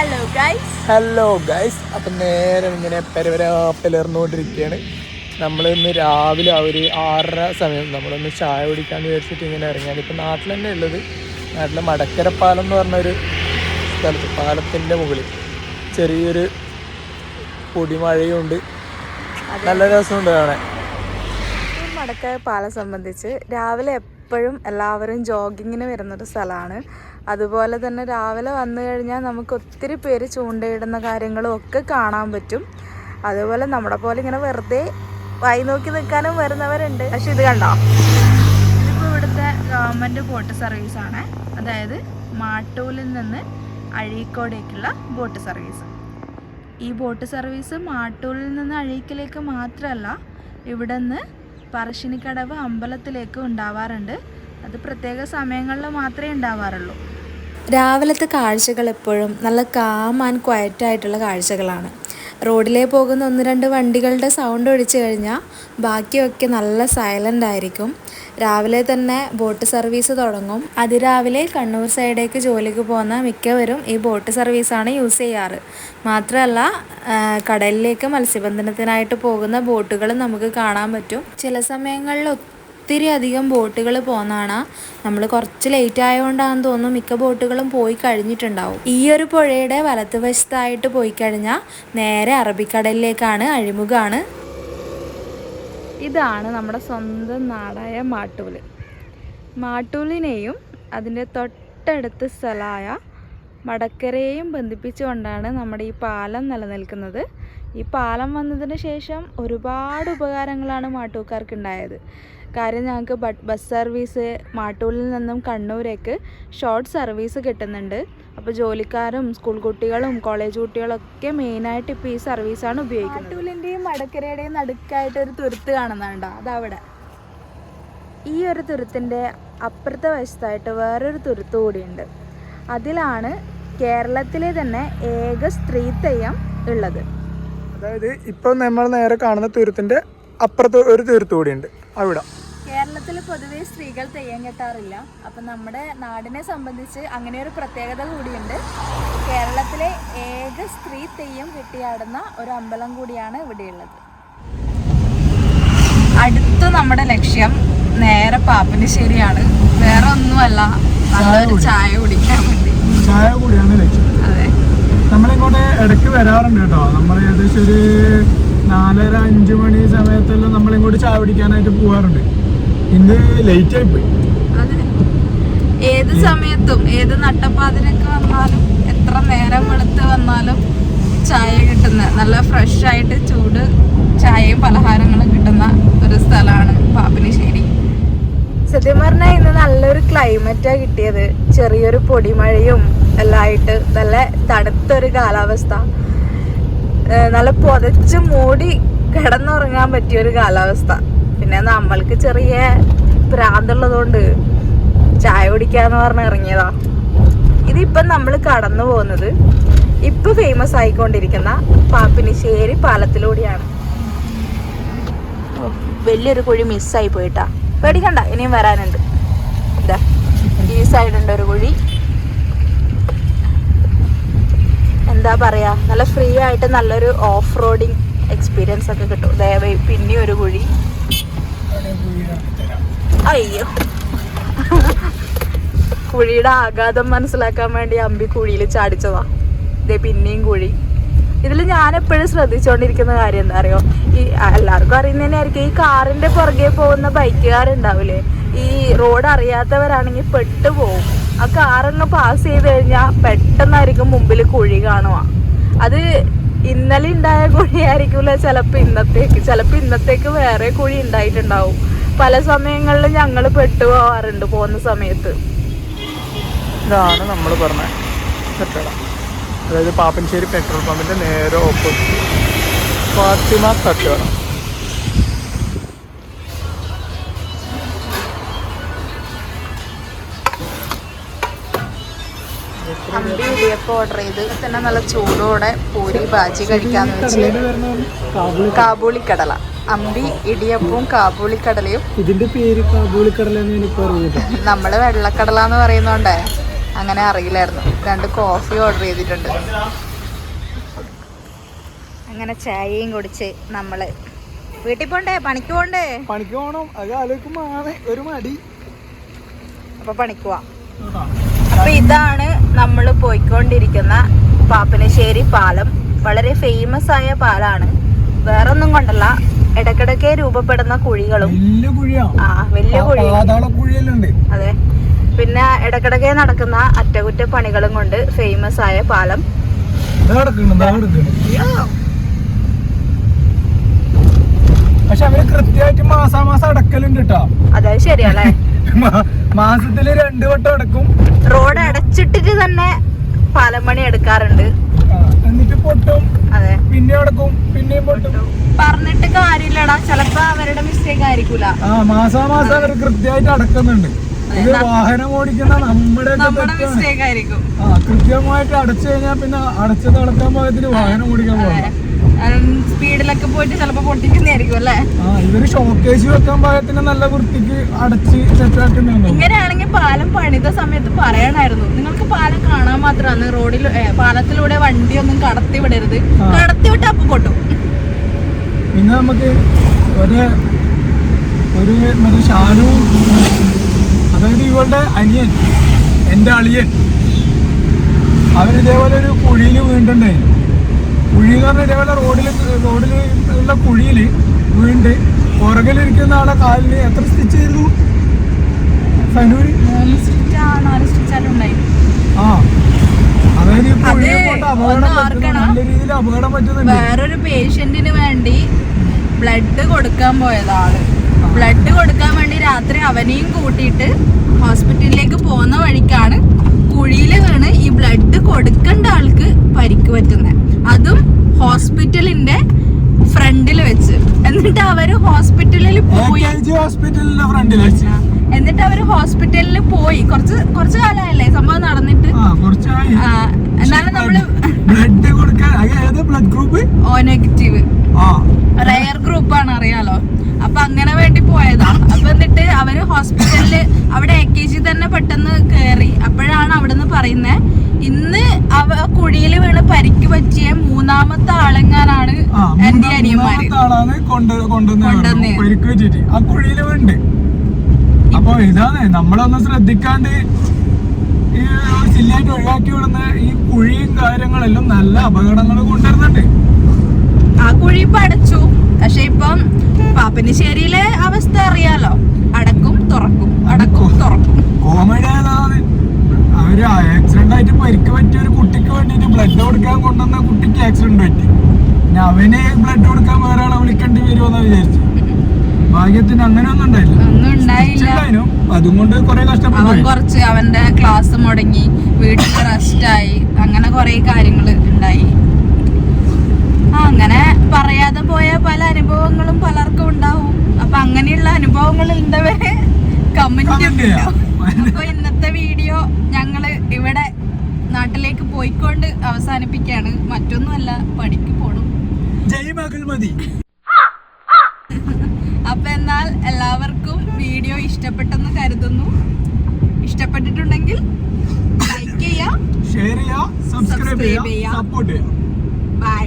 Hello guys hello guys അപ്പം നേരം ഇങ്ങനെ പെരവര പിലർന്നുകൊണ്ടിരിക്കുകയാണ് നമ്മൾ ഇന്ന് രാവിലെ ആ ഒരു ആറര സമയം നമ്മളൊന്ന് ചായ കുടിക്കാന്ന് വിചാരിച്ചിട്ട് ഇങ്ങനെ ഇറങ്ങിയാണ്. ഇപ്പം നാട്ടിൽ തന്നെ ഉള്ളത്. നാട്ടിലെ മടക്കര പാലം എന്ന് പറഞ്ഞൊരു സ്ഥലത്ത് പാലത്തിന്റെ മുകളിൽ. ചെറിയൊരു പൊടിമഴയുണ്ട്. നല്ല രസമുണ്ട് കാണാൻ. മടക്കര പാലം സംബന്ധിച്ച് രാവിലെ എപ്പോഴും എല്ലാവരും ജോഗിങ്ങിന് വരുന്നൊരു സ്ഥലമാണ്. അതുപോലെ തന്നെ രാവിലെ വന്നു കഴിഞ്ഞാൽ നമുക്ക് ഒത്തിരി പേര് ചൂണ്ടയിടുന്ന കാര്യങ്ങളും ഒക്കെ കാണാൻ പറ്റും. അതുപോലെ നമ്മുടെ പോലെ ഇങ്ങനെ വെറുതെ വായി നോക്കി നിൽക്കാനും വരുന്നവരുണ്ട്. പക്ഷെ ഇത് കണ്ടോ? ഇതിപ്പോൾ ഇവിടുത്തെ ഗവൺമെന്റ് ബോട്ട് സർവീസാണ് അതായത് മാട്ടൂലിൽ നിന്ന് അഴീക്കോടേക്കുള്ള ബോട്ട് സർവീസ്. ഈ ബോട്ട് സർവീസ് മാട്ടൂലിൽ നിന്ന് അഴീക്കിലേക്ക് മാത്രമല്ല ഇവിടെ നിന്ന് പറശ്ശിനിക്കടവ് അമ്പലത്തിലേക്ക് ഉണ്ടാവാറുണ്ട്. അത് പ്രത്യേക സമയങ്ങളിൽ മാത്രമേ ഉണ്ടാവാറുള്ളൂ. രാവിലത്തെ കാഴ്ചകൾ എപ്പോഴും നല്ല കാം ആൻഡ് ക്വയറ്റ് ആയിട്ടുള്ള കാഴ്ചകളാണ്. റോഡിലേ പോകുന്ന ഒന്ന് രണ്ട് വണ്ടികളുടെ സൗണ്ട് ഒഴിച്ചു കഴിഞ്ഞാൽ ബാക്കിയൊക്കെ നല്ല സൈലന്റ് ആയിരിക്കും. രാവിലെ തന്നെ ബോട്ട് സർവീസ് തുടങ്ങും. അതിരാവിലെ കണ്ണൂർ സൈഡേക്ക് ജോലിക്ക് പോകുന്ന മിക്കവരും ഈ ബോട്ട് സർവീസാണ് യൂസ് ചെയ്യാറ്. മാത്രമല്ല കടലിലേക്ക് മത്സ്യബന്ധനത്തിനായിട്ട് പോകുന്ന ബോട്ടുകളും നമുക്ക് കാണാൻ പറ്റും. ചില സമയങ്ങളിൽ ഒത്തിരി അധികം ബോട്ടുകൾ പോകുന്നതാണ്. നമ്മൾ കുറച്ച് ലേറ്റ് ആയതുകൊണ്ടാണെന്ന് തോന്നുന്നു മിക്ക ബോട്ടുകളും പോയി കഴിഞ്ഞിട്ടുണ്ടാവും. ഈ ഒരു പുഴയുടെ വലത്തുവശത്തായിട്ട് പോയി കഴിഞ്ഞാൽ നേരെ അറബിക്കടലിലേക്കാണ് അഴിമുഖമാണ് ഇതാണ് നമ്മുടെ സ്വന്തം നാടായ മാട്ടൂൽ. മാട്ടൂലിനെയും അതിന്റെ തൊട്ടടുത്ത സ്ഥലമായ മടക്കരയെയും ബന്ധിപ്പിച്ചുകൊണ്ടാണ് നമ്മുടെ ഈ പാലം നിലനിൽക്കുന്നത്. ഈ പാലം വന്നതിന് ശേഷം ഒരുപാട് ഉപകാരങ്ങളാണ് മാട്ടൂക്കാർക്ക് ഉണ്ടായത് കാര്യം ഞങ്ങൾക്ക് ബസ് സർവീസ് മാട്ടൂലിൽ നിന്നും കണ്ണൂരേക്ക് ഷോർട്ട് സർവീസ് കിട്ടുന്നുണ്ട്. അപ്പോൾ ജോലിക്കാരും സ്കൂൾ കുട്ടികളും കോളേജ് കുട്ടികളൊക്കെ മെയിനായിട്ട് ഇപ്പോൾ ഈ സർവീസാണ് ഉപയോഗിക്കുന്നത്. മാട്ടൂലിന്റെയും മടക്കരയുടെയും നടുക്കായിട്ട് ഒരു തുരുത്ത് കാണുന്നുണ്ടോ? അതവിടെ. ഈ ഒരു തുരുത്തിന്റെ അപ്പുറത്തെ വശത്തായിട്ട് വേറൊരു തുരുത്ത് കൂടിയുണ്ട്. അതിലാണ് കേരളത്തിലെ തന്നെ ഏക സ്ത്രീ തെയ്യം ഉള്ളത്. അതായത് ഇപ്പം നമ്മൾ നേരെ കാണുന്ന തുരുത്തിന്റെ അപ്പുറത്ത് ഒരു തുരുത്ത് കൂടിയുണ്ട്. അവിടെ. കേരളത്തിൽ പൊതുവെ സ്ത്രീകൾ തെയ്യം കെട്ടാറില്ല. അപ്പം നമ്മുടെ നാടിനെ സംബന്ധിച്ച് അങ്ങനെ ഒരു പ്രത്യേകത കൂടിയുണ്ട്. കേരളത്തിലെ ഏക സ്ത്രീ തെയ്യം കെട്ടിയാടുന്ന ഒരു അമ്പലം കൂടിയാണ് ഇവിടെയുള്ളത്. അടുത്ത നമ്മുടെ ലക്ഷ്യം നേരെ പാപ്പനശ്ശേരിയാണ്. വേറെ ഒന്നുമല്ല നല്ലൊരു ചായ കുടിക്കാൻ വേണ്ടി. ചായ കൂടിയാണ് ലക്ഷ്യം. അതെ. നമ്മളിങ്ങോട്ട് ഇടയ്ക്ക് വരാറുണ്ട് കേട്ടോ. നമ്മൾ ഏകദേശം ഒരു നാലര അഞ്ച് മണി സമയത്തെല്ലാം നമ്മളിങ്ങോട്ട് ചായ കുടിക്കാനായിട്ട് പോവാറുണ്ട്. ഇന്ന് ലേറ്റ് ആയിപ്പോയി. പോയി ഏത് സമയത്തും ഏത് നട്ടപ്പാതിരൊക്കെ വന്നാലും എത്ര നേരം എടുത്ത് വന്നാലും ചായ കിട്ടുന്ന നല്ല ഫ്രഷ് ആയിട്ട് ചൂട് ചായയും പലഹാരങ്ങളും കിട്ടുന്ന ഒരു സ്ഥലമാണ് പാപ്പിനിശ്ശേരി. സത്യം പറഞ്ഞാൽ ഇന്ന് നല്ലൊരു ക്ലൈമറ്റാ കിട്ടിയത്. ചെറിയൊരു പൊടിമഴയും എല്ലാം ആയിട്ട് നല്ല തണുത്തൊരു കാലാവസ്ഥ. നല്ല പുതച്ച് മൂടി കിടന്നുറങ്ങാൻ പറ്റിയൊരു കാലാവസ്ഥ. പിന്നെ നമ്മൾക്ക് ചെറിയ പ്രാന്തുള്ളതുകൊണ്ട് ചായ കുടിക്കാന്ന് പറഞ്ഞ് ഇറങ്ങിയതാ. ഇതിപ്പം നമ്മൾ കടന്നു പോകുന്നത് ഇപ്പൊ ഫേമസ് ആയിക്കൊണ്ടിരിക്കുന്ന പാപ്പിനിശ്ശേരി പാലത്തിലൂടെയാണ്. വലിയൊരു കുഴി മിസ്സായി പോയിട്ടാ. പേടിക്കണ്ട ഇനിയും വരാനുണ്ട്. ഇതാ ഈ സൈഡുണ്ട് ഒരു കുഴി. എന്താ പറയാ നല്ല ഫ്രീ ആയിട്ട് നല്ലൊരു ഓഫ് റോഡിങ് എക്സ്പീരിയൻസ് ഒക്കെ കിട്ടും. ദയവായി പിന്നെ ഒരു കുഴി. അയ്യോ. കുഴിയുടെ ആഘാതം മനസ്സിലാക്കാൻ വേണ്ടി അമ്പി കുഴിയിൽ ചാടിച്ചതാ. ഇതേ പിന്നെയും കുഴി. ഇതിൽ ഞാൻ എപ്പോഴും ശ്രദ്ധിച്ചുകൊണ്ടിരിക്കുന്ന കാര്യം എന്താ അറിയോ? ഈ എല്ലാവർക്കും അറിയുന്നതന്നെയായിരിക്കും. ഈ കാറിന്റെ പുറകെ പോകുന്ന ബൈക്കുകാരുണ്ടാവില്ലേ ഈ റോഡ് അറിയാത്തവരാണെങ്കിൽ പെട്ടുപോകും ആ കാറങ്ങ് പാസ് ചെയ്ത് കഴിഞ്ഞാൽ പെട്ടെന്നായിരിക്കും മുമ്പിൽ കുഴി കാണുക. അത് ഇന്നലെ ഉണ്ടായ കുഴിയായിരിക്കില്ല ചിലപ്പോൾ ഇന്നത്തേക്ക് ചിലപ്പോൾ ഇന്നത്തേക്ക് വേറെ കുഴി ഉണ്ടായിട്ടുണ്ടാവും. പല സമയങ്ങളിലും ഞങ്ങൾ പെട്ടുപോകാറുണ്ട് പോകുന്ന സമയത്ത്. ഇതാണ് നമ്മൾ പറഞ്ഞ കെട്ടിടം. അതായത് പാപ്പൻശ്ശേരി പെട്രോൾ പമ്പിന്റെ നേരെ ഓപ്പോസിറ്റ് ഫാത്തിമ തട്ടുകട അമ്പി ഇടിയപ്പം ഓർഡർ ചെയ്ത്. തന്നെ നല്ല ചൂടോടെ പൂരി ബാജി കഴിക്കാന്ന് വെച്ച് കാബൂളിക്കടല. അമ്പി ഇടിയപ്പവും കാബൂളിക്കടലയും. ഇതിന്റെ പേര് എനിക്ക് അറിയില്ല നമ്മൾ വെള്ളക്കടല എന്ന് പറയുന്നോണ്ടേ അങ്ങനെ അറിയില്ലായിരുന്നു. രണ്ട് കോഫി ഓർഡർ ചെയ്തിട്ടുണ്ട്. അങ്ങനെ ചായയും കുടിച്ച് നമ്മൾ വീട്ടിൽ പോണ്ടേ? പണിക്ക് പോണ്ടേ? പണിക്ക് പോണം. അത് ആലോചിക്കുമ്പോ ഒരു മടി. അപ്പൊ പണിക്ക് പോവാം. അപ്പൊ ഇതാണ് നമ്മൾ പോയിക്കൊണ്ടിരിക്കുന്ന പാപ്പനശ്ശേരി പാലം. വളരെ ഫേമസ് ആയ പാലാണ്. വേറൊന്നും കൊണ്ടല്ല ഇടക്കിടക്കെ രൂപപ്പെടുന്ന കുഴികളും. ആ വലിയ കുഴി. അതെ. പിന്നെ ഇടക്കിടക്കെ നടക്കുന്ന അറ്റകുറ്റപ്പണികളും കൊണ്ട് ഫേമസ് ആയ പാലം. പക്ഷെ അവർ കൃത്യമായിട്ട് മാസാമാസം അടക്കലുണ്ട് കേട്ടോ അതെ ശരിയല്ലേ മാസത്തിൽ രണ്ടു വട്ടം അടക്കും. റോഡ് അടച്ചിട്ടിട്ട് തന്നെ പാലമണി എടുക്കാറുണ്ട്. എന്നിട്ട് പൊട്ടും. അതെ. പിന്നെ അടക്കും പിന്നെയും പൊട്ടും. പറഞ്ഞിട്ട് കാര്യമില്ലടാ. ചിലപ്പോ അവരുടെ മിസ്റ്റേക്ക് ആയിരിക്കൂല. ആ മാസാമാസം അവർ കൃത്യമായിട്ട് അടക്കുന്നുണ്ട്. ഇത് വാഹനം ഓടിക്കുന്ന നമ്മുടെ മിസ്റ്റേക്ക് ആയിരിക്കും. ആ കൃത്യമായിട്ട് അടച്ചു കഴിഞ്ഞാൽ പിന്നെ അടച്ചത് അടക്കാൻ പാകത്തിന് വാഹനം ഓടിക്കാൻ പോകാം സ്പീഡിലൊക്കെ പോയിട്ട് ചിലപ്പോ പൊട്ടിക്കുന്നതായിരിക്കും അല്ലേ? ഇവർ ഷോക്കേജ് വെക്കാൻ പാകത്തിന് നല്ല വൃത്തിക്ക് അടച്ച് സെറ്റാക്കുന്നുണ്ടോ ഇങ്ങനെയാണെങ്കിൽ പാലം പണിത സമയത്ത് പറയണായിരുന്നു. നിങ്ങൾക്ക് പാലം കാണാൻ മാത്രമാണ് റോഡിൽ പാലത്തിലൂടെ വണ്ടിയൊന്നും കടത്തി വിടരുത്. കടത്തി വിട്ട് അപ്പൊ പൊട്ടും. പിന്നെ നമുക്ക് ഒരു ഒരു മറ്റേ ഷാനു അതായത് ഇവളുടെ അനിയൻ എന്റെ അളിയൻ. അവരിതേപോലെ ഒരു കുഴിയിൽ വീണ്ടുണ്ടേ കുഴി എന്ന് പറഞ്ഞാൽ ഇതേപോലെ റോഡിൽ റോഡിൽ ഉള്ള കുഴിയിൽ വീണ്ട്. പുറകിലിരിക്കുന്ന ആളെ കാലിന് എത്ര സ്റ്റിച്ച് ചെയ്തു? സനൂര്? ആ അതായത്. നല്ല രീതിയിൽ അപകടം പറ്റുന്നുണ്ട്. വേറൊരു പേഷ്യന്റിന് വേണ്ടി ബ്ലഡ് കൊടുക്കാൻ പോയതാണ് ബ്ലഡ് കൊടുക്കാൻ വേണ്ടി രാത്രി അവനെയും കൂട്ടിയിട്ട് ഹോസ്പിറ്റലിലേക്ക് പോകുന്ന വഴിക്കാണ് കുഴിയിൽ വീണ് ഈ ബ്ലഡ് കൊടുക്കേണ്ട ആൾക്ക് പരിക്ക് പറ്റുന്നത് അതും ഹോസ്പിറ്റലിന്റെ ഫ്രണ്ടിൽ വെച്ച് എന്നിട്ട് അവർ ഹോസ്പിറ്റലിൽ പോയി. ഹോസ്പിറ്റലിന്റെ ഫ്രണ്ടിൽ എന്നിട്ട് അവർ ഹോസ്പിറ്റലിൽ പോയി. കുറച്ച് കുറച്ച് കാലമായല്ലേ സംഭവം നടന്നിട്ട്? എന്നാലും നമ്മൾ ബ്ലഡ് കൊടുക്കാൻ blood group O negative rare ഗ്രൂപ്പാണ് അറിയാലോ. അപ്പൊ അങ്ങനെ വേണ്ടി പോയതാ. അപ്പൊ എന്നിട്ട് അവർ ഹോസ്പിറ്റലിൽ അവിടെ എ കെ ജി തന്നെ പെട്ടെന്ന് കേറി. അപ്പോഴാണ് അവിടുന്ന് പറയുന്നത് ഇന്ന് അവ കുഴിയിൽ വീണ് പരിക്ക് പറ്റിയ മൂന്നാമത്തെ ആളെങ്ങാനാണ് എന്റെ അനിയന്മാര്? ആളാണ് കൊണ്ട് പരിക്ക് ആ കുഴിയിലുണ്ട് അപ്പൊ ഇതാണ്. നമ്മളൊന്ന് ശ്രദ്ധിക്കാണ്ട് ഈ ചില്ലായിട്ട് ഒഴിവാക്കി വിടുന്ന ഈ കുഴിയും കാര്യങ്ങളെല്ലാം നല്ല അപകടങ്ങൾ കൊണ്ടുവരുന്നുണ്ട്. ആ കുഴി ഇപ്പൊ അടച്ചു പക്ഷെ ഇപ്പം പാപ്പനശ്ശേരിയിലെ അവസ്ഥ അറിയാലോ. അടക്കും തുറക്കും അടക്കും തുറക്കും. കോമഡി അവർ ആക്സിഡന്റ് ആയിട്ട് പരിക്ക് പറ്റിയ ഒരു കുട്ടിക്ക് വേണ്ടിട്ട് ബ്ലഡ് കൊടുക്കാൻ കൊണ്ടുവന്ന കുട്ടിക്ക് ആക്സിഡന്റ് പറ്റി. പിന്നെ അവന് ബ്ലഡ് കൊടുക്കാൻ വേറെ ആളെ വിളിക്കേണ്ടി വരുമെന്ന് വിചാരിച്ചു. ഭാഗ്യത്തിന് അങ്ങനെ ഒന്നും ഉണ്ടായില്ല. അതും കൊണ്ട് കുറെ കഷ്ടപ്പെട്ടു കുറച്ച് അവന്റെ ക്ലാസ് മുടങ്ങി. വീട്ടിൽ റെസ്റ്റായി അങ്ങനെ കുറെ കാര്യങ്ങൾ ഉണ്ടായി. അങ്ങനെ പറയാതെ പോയ പല അനുഭവങ്ങളും പലർക്കും ഉണ്ടാവും. അപ്പൊ അങ്ങനെയുള്ള അനുഭവങ്ങൾ ഉണ്ടവരെ കമന്റ് ചെയ്യാം. അപ്പൊ ഇന്നത്തെ വീഡിയോ ഞങ്ങൾ ഇവിടെ നാട്ടിലേക്ക് പോയിക്കൊണ്ട് അവസാനിപ്പിക്കാണ്. മറ്റൊന്നുമല്ല പണിക്ക് പോണം. മതി അപ്പൊ എന്നാൽ എല്ലാവർക്കും വീഡിയോ ഇഷ്ടപ്പെട്ടെന്ന് കരുതുന്നു. ഇഷ്ടപ്പെട്ടിട്ടുണ്ടെങ്കിൽ ലൈക്ക് ചെയ്യാം ഷെയർ ചെയ്യുക സബ്സ്ക്രൈബ് ചെയ്യാം. സപ്പോർട്ട് ചെയ്യുക ബൈ